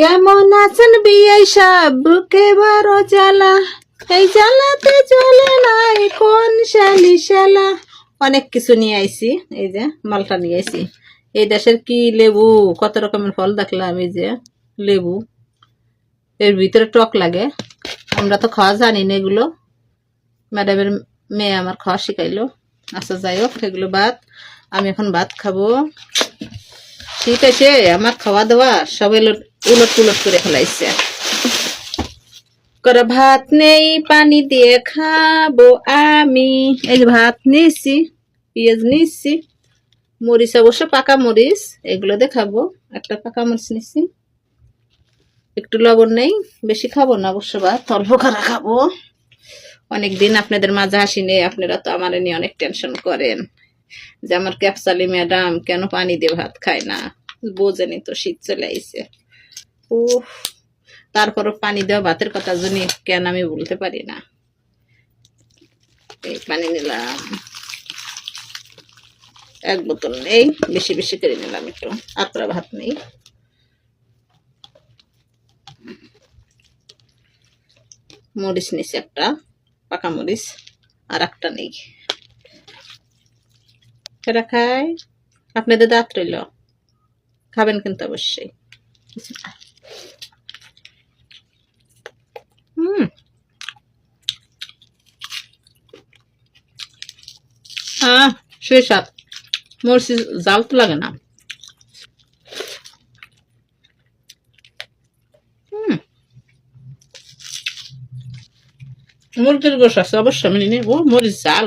কেমন আছেন বিয়ে সব বুকে বড় জ্বালা। এই জ্বালাতে চলে নাই কোন শালি শালা অনেক কিছু নিয়ে আইছি, এই যে মালটা নিয়ে আইছি। এই দেশের কি লেবু? কত রকমের ফল দেখলাম, এই যে লেবু। এর ভিতরে টক লাগে। আমরা তো খাওয়া জানি না এগুলো। ম্যাডামের মেয়ে আমার খাওয়া শিখাইলো। আচ্ছা যাই হোক, এগুলো ভাত। আমি এখন ভাত খাব। শীত এসে আমার খাওয়া দাওয়া সব উলট পুলট করে ফেলাইছে। করে ভাত নেই, পানি দিয়ে খাব আমি। এই যে ভাত নিয়েছি, পেঁয়াজ নিয়েছি, মরিচ অবশ্য পাকা মরিচ, এগুলো দিয়ে খাব। একটা পাকা মরিচ নিচ্ছি একটু লবণ নেই, বেশি খাব না অবশ্য ভাত, অল্প খারা খাব। অনেকদিন আপনাদের মাঝে হাসি নেই আপনারা তো আমার নিয়ে অনেক টেনশন করেন। যে আমার ক্যাপসালি ম্যাডাম কেন পানি দিয়ে ভাত খায় না? বোঝেনি তো, শীত চলে আইছে। ও তারপরও পানি দেওয়া ভাতের কথা জানি কেন আমি বলতে পারি না? এই পানি নিলাম। এক বোতল নেই, বেশি বেশি করে নিলাম একটু। আপনারা ভাত নেই। মরিচ নিছি একটা, পাকা মরিচ, আর একটা নেই। সেটা খাই আপনাদের দাঁত রইল। খাবেন কিন্তু অবশ্যই। জাল তো লাগে না। মুরগির গোস আছে, অবশ্যই আমি ও মরিচ, জাল।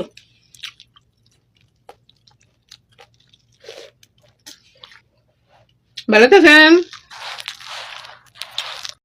Barata Sam.